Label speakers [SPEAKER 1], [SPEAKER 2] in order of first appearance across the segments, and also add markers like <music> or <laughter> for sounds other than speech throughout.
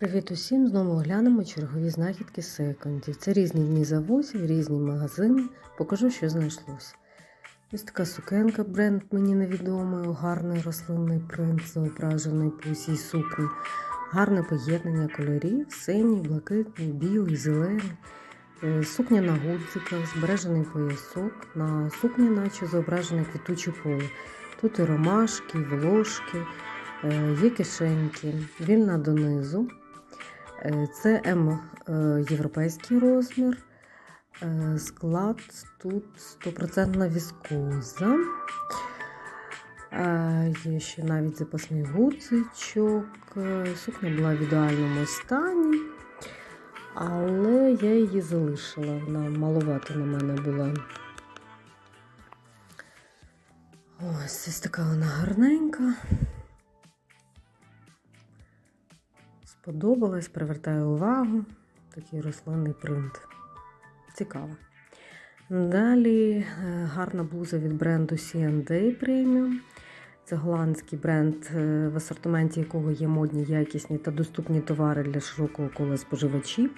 [SPEAKER 1] Привіт усім! Знову оглянемо чергові знахідки секондів. Це різні дні завозів, різні магазини. Покажу, що знайшлося. Ось така сукенка, бренд мені невідомий, гарний рослинний принт, зображений по усій сукні. Гарне поєднання кольорів, синій, блакитний, білий, зелений. Е, Сукня на гудзиках, збережений поясок. На сукні, наче зображене квітуче поле. Тут і ромашки, і волошки, е, є кишеньки, вільна донизу. Е, Це М е, європейський розмір. Е, Склад тут 100% віскоза. Є ще навіть запасний гудзичок. Е, Сукня була в ідеальному стані, але я її залишила. Вона маловато на мене була. Ось ось така вона гарненька. Сподобалась, привертаю увагу. Такий рослинний принт. Цікаво. Далі е, гарна блуза від бренду C&A Premium. Це голландський бренд, е, в асортименті якого є модні, якісні та доступні товари для широкого кола споживачів.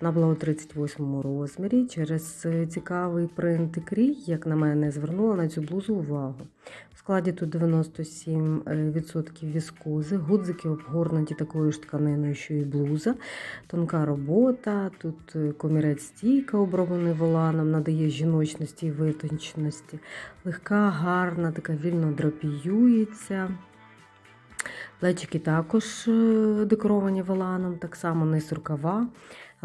[SPEAKER 1] Вона була у 38 розмірі. Через цікавий принт і крій, як на мене, звернула на цю блузу увагу. В складі тут 97% віскози, гудзики обгорнуті такою ж тканиною, що і блуза, тонка робота. Тут е, комірець стійка, оброблений воланом, надає жіночності і витонченості. Легка, гарна, така вільно драпіюється. Плечики також е, декоровані воланом, так само низ рукава.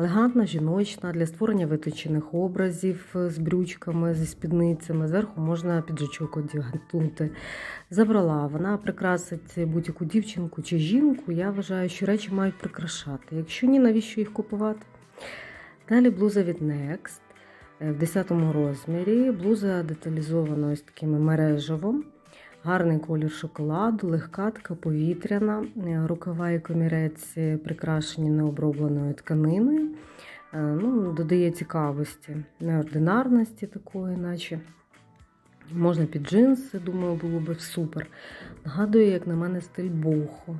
[SPEAKER 1] Елегантна, жіночна для створення виточених образів е, з брючками, зі спідницями. Зверху можна піджачок одягнути. Забрала, вона прикрасить будь-яку дівчинку чи жінку. Я вважаю, що речі мають прикрашати. Якщо ні, навіщо їх купувати? Далі блуза від Next е, в 10 розмірі. Блуза деталізована ось такими мережевом. Гарний колір шоколаду, легка така повітряна, Е, рукава і комірець прикрашені необробленою тканиною. Е, Ну, додає цікавості, неординарності такої, наче. Можна під джинси, думаю, було б супер. Нагадує, як на мене, стиль бохо.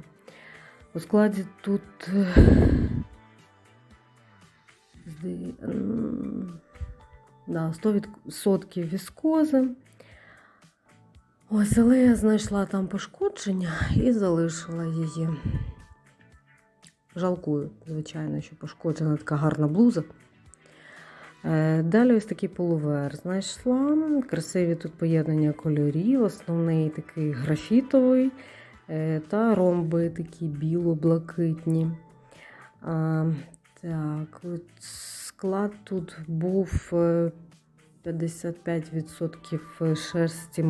[SPEAKER 1] У складі тут е, да, 100% віскози. Ось, але я знайшла там пошкодження і залишила її. Жалкую, звичайно, що пошкоджена така гарна блуза. Е, Далі ось такий полувер знайшла. Красиві тут поєднання кольорів, основний такий графітовий е, та ромби такі біло-блакитні. Так, от склад тут був е, 55% шерсті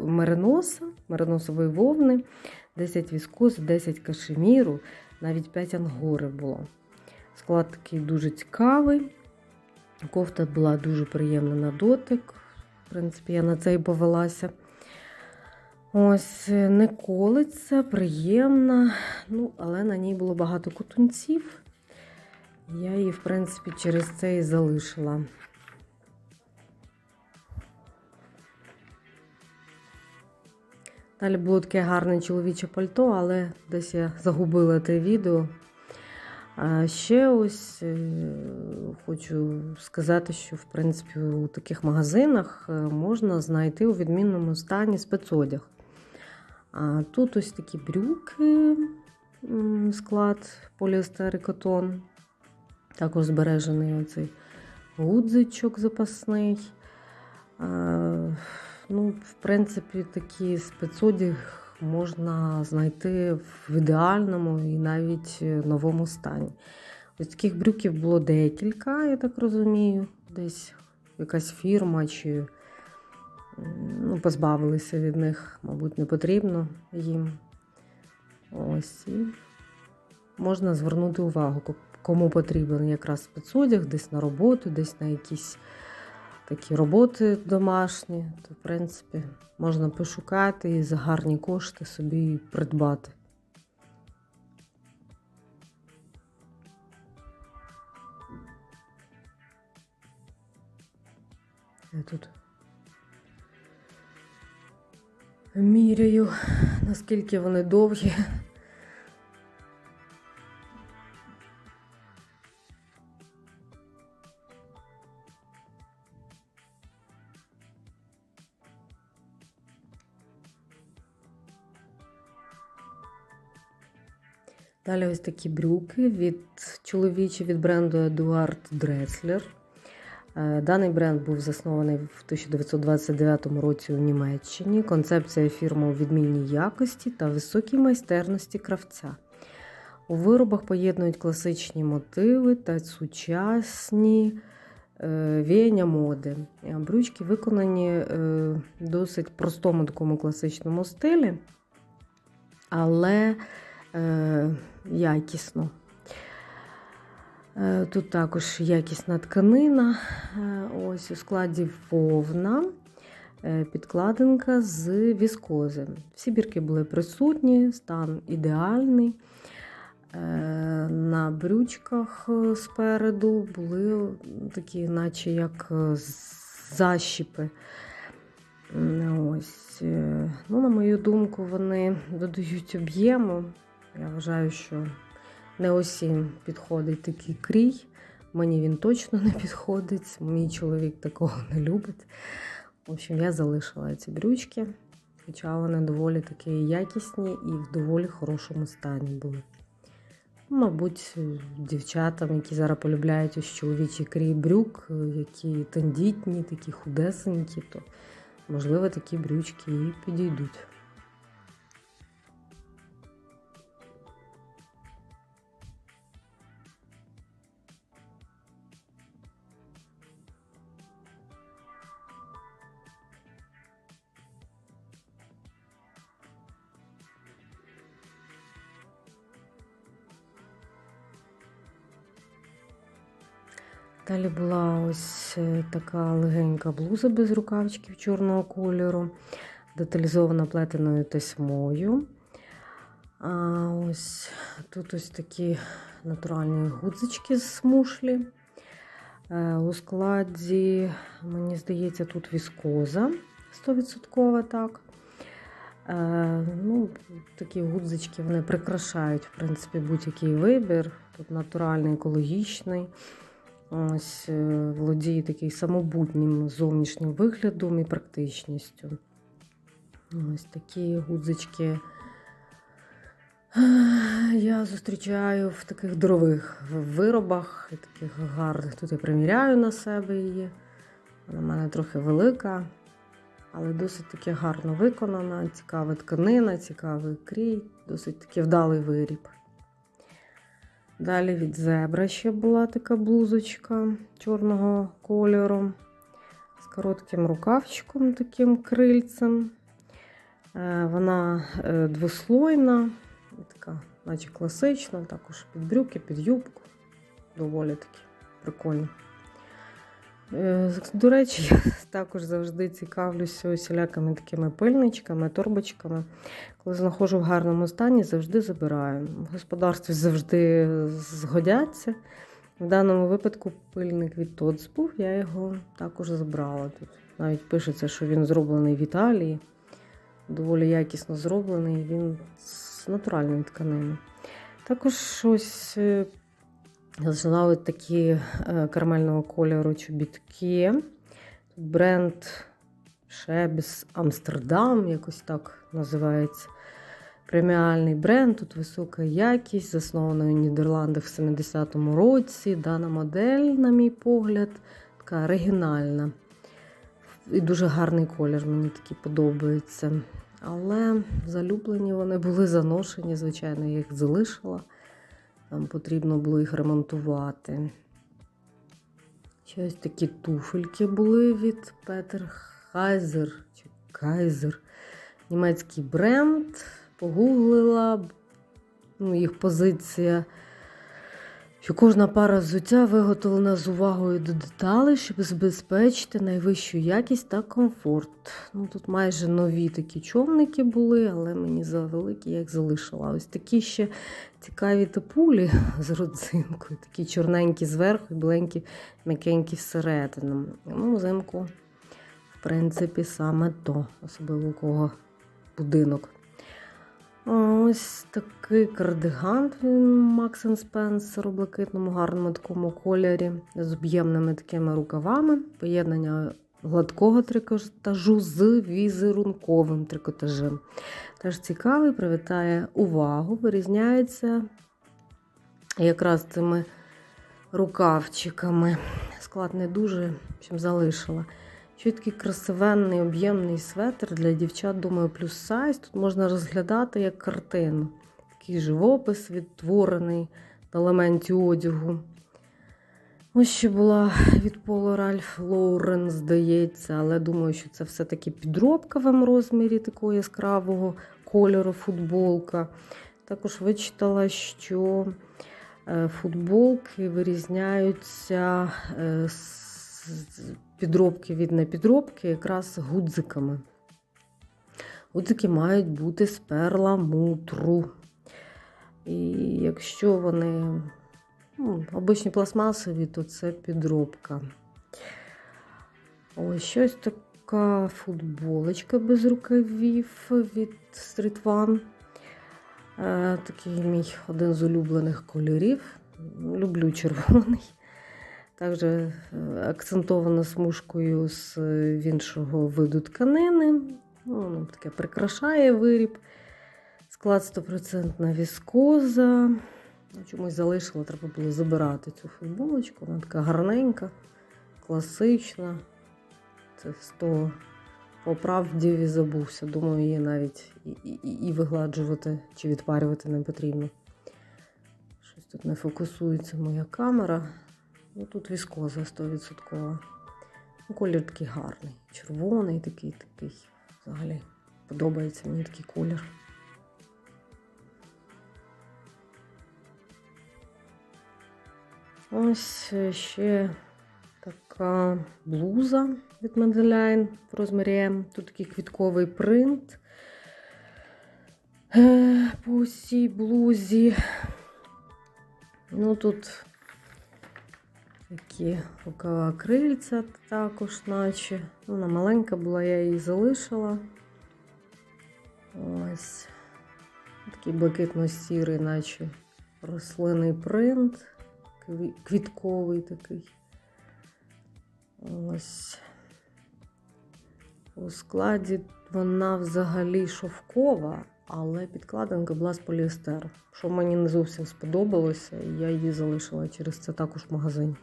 [SPEAKER 1] мериноса, мериносової вовни, 10 віскози, 10 кашеміру, навіть 5 ангори було. Склад такий дуже цікавий. Кофта була дуже приємна на дотик. В принципі, я на це і повелася. Ось е, не колиться, приємна, ну, але на ній було багато кутунців. Я її, в принципі, через це і залишила. Далі було таке гарне чоловіче пальто, але десь я загубила те відео. А ще ось е, хочу сказати, що в принципі у таких магазинах е, можна знайти у відмінному стані спецодяг. А тут ось такі брюки, склад поліестер. Також збережений оцей гудзичок запасний. Ну, в принципі, такий спецодяг можна знайти в ідеальному і навіть новому стані. Ось таких брюків було декілька, я так розумію. Десь якась фірма чи ну, позбавилися від них, мабуть, не потрібно їм. Ось і можна звернути увагу, кому потрібен якраз спецодяг, десь на роботу, десь на якісь такі роботи домашні, то, в принципі, можна пошукати і за гарні кошти собі придбати. Я тут міряю, наскільки вони довгі. Далі ось такі брюки від чоловічі від бренду Eduard Dressler. Е, Даний бренд був заснований в 1929 році у Німеччині. Концепція фірми у відмінній якості та високій майстерності кравця. У виробах поєднують класичні мотиви та сучасні е, віяння моди. Е, Брючки виконані досить простому такому класичному стилі, але е, якісно. Е, Тут також якісна тканина, е, ось у складі вовна, підкладинка з віскози. Всі бірки були присутні, стан ідеальний. На брючках спереду були такі, наче як защіпи. Ось. Ну, на мою думку, вони додають об'єму. Я вважаю, що не усім підходить такий крій. Мені він точно не підходить. Мій чоловік такого не любить. В общем, я залишила ці брючки, хоча вони доволі такі якісні і в доволі хорошому стані були. Мабуть, дівчатам, які зараз полюбляють ось чоловічий крій брюк, які тендітні, такі худесенькі, то можливо такі брючки і підійдуть. Далі була ось е, така легенька блуза без рукавчиків чорного кольору, деталізована плетеною тесьмою. А ось тут ось такі натуральні гудзички з смушлі. Е, У складі, мені здається, тут віскоза 100% так. Е, ну, такі гудзички вони прикрашають, в принципі, будь-який вибір. Тут натуральний, екологічний. Ось е, володіє такий самобутнім зовнішнім виглядом і практичністю. Ось такі гудзички е, я зустрічаю в таких дорогих виробах, таких гарних. Тут я приміряю на себе її. Вона в мене трохи велика, але досить таки гарно виконана, цікава тканина, цікавий крій, досить таки вдалий виріб. Далі від зебра ще була така блузочка чорного кольору з коротким рукавчиком, таким крильцем. Е, Вона е, двослойна, така, наче класична, також під брюки, під юбку. Доволі таки прикольно. Е, До речі, я <laughs> також завжди цікавлюся усілякими такими пильничками, торбочками. Коли знаходжу в гарному стані, завжди забираю. В господарстві завжди згодяться. В даному випадку пильник від ТОЦ був, я його також забрала. Тут навіть пишеться, що він зроблений в Італії. Доволі якісно зроблений, він з натуральної тканини. Також ось Знайшла ось такі е, карамельного кольору чобітки. Бренд Шебіс Амстердам, якось так називається. Преміальний бренд, тут висока якість, заснований у Нідерландах в 70-му році. Дана модель, на мій погляд, така оригінальна. І дуже гарний колір, мені такий подобається. Але залюблені вони були заношені, звичайно, я їх залишила. Там потрібно було їх ремонтувати. Ще ось такі туфельки були від Петер Хайзер чи Кайзер. Німецький бренд. Погуглила ну, їх позиція, що кожна пара взуття виготовлена з увагою до деталей, щоб забезпечити найвищу якість та комфорт. Ну, Тут майже нові такі човники були, але мені завеликі, я їх залишила. Ось такі ще цікаві тапулі з родзинкою, такі чорненькі зверху і біленькі, м'якенькі всередину. Ну, взимку, в принципі, саме то, особливо у кого будинок. Ось такий кардиган Max Spencer у блакитному гарному такому кольорі з об'ємними такими рукавами. Поєднання гладкого трикотажу з візерунковим трикотажем. Теж цікавий, привертає увагу, вирізняється якраз цими рукавчиками. Склад не дуже, чим залишила. Ще такий красивенний, об'ємний светр для дівчат, думаю, плюс сайз. Тут можна розглядати як картину. Такий живопис відтворений на елементі одягу. Ось ще була від Поло Ральф Лоурен, здається, але думаю, що це все-таки підробка в розмірі такого яскравого кольору футболка. Також вичитала, що е, футболки вирізняються е, з підробки від непідробки якраз гудзиками. Гудзики мають бути з перламутру. І якщо вони ну, обичні пластмасові, то це підробка. Ось щось така футболочка без рукавів від Street One. Е, Такий мій один з улюблених кольорів. Люблю червоний. Також е, акцентована смужкою з е, іншого виду тканини. Ну, воно таке прикрашає виріб. Склад 100% віскоза. Ну, Чомусь залишила, треба було забирати цю футболочку. Вона така гарненька, класична. Це з того по правді забувся. Думаю, її навіть і, і, і вигладжувати чи відпарювати не потрібно. Щось тут не фокусується моя камера. Ну, Тут віскоза 100%. Ну, Колір такий гарний. Червоний такий, такий. Взагалі подобається мені такий колір. Ось ще така блуза від Madeline в розмірі М. Тут такий квітковий принт е, по цій блузі. Ну, тут такі рукава крильця також, наче. Вона маленька була, я її залишила. Ось такий блакитно-сірий, наче рослинний принт квітковий такий. Ось. У складі вона взагалі шовкова, але підкладинка була з поліестеру, що мені не зовсім сподобалося, і я її залишила через це також в магазині.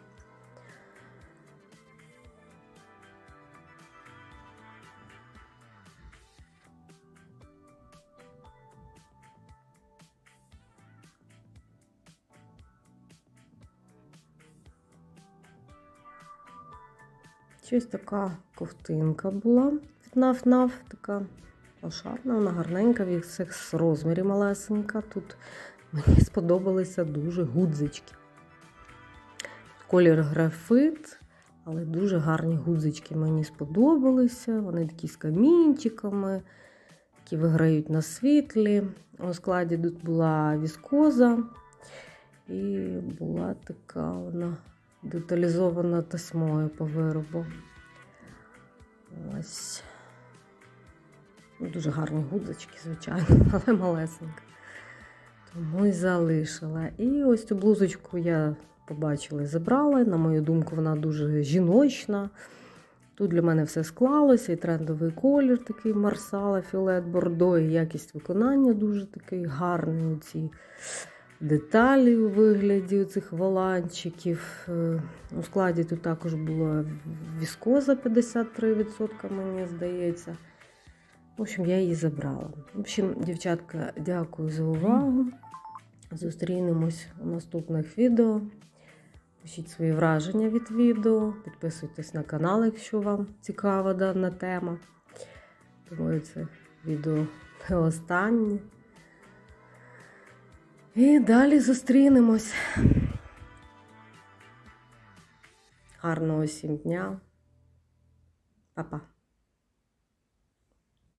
[SPEAKER 1] Щось така ковтинка була від наф-наф, така ошарна, вона гарненька, в їх розмірі малесенька. Тут мені <laughs> сподобалися дуже гудзички. Колір графит, але дуже гарні гудзички мені сподобалися. Вони такі з камінчиками, які виграють на світлі. У складі тут була віскоза і була така вона деталізована тасьмою по виробу. Ось. Ну, Дуже гарні гудзички, звичайно, <laughs> але малесенька. Тому і залишила. І ось цю блузочку я побачила і забрала. На мою думку, вона дуже жіночна. Тут для мене все склалося, і трендовий колір такий марсала, фіолет, бордо, і якість виконання дуже такий гарний. Оці деталі у вигляді цих воланчиків. Е, у складі тут також була віскоза 53%, мені здається. В общем, я її забрала. В общем, дівчатка, дякую за увагу. Зустрінемось у наступних відео. Пишіть свої враження від відео, підписуйтесь на канал, якщо вам цікава дана тема. Думаю, це відео не останнє. І далі зустрінемось. Гарного всім дня. Па-па.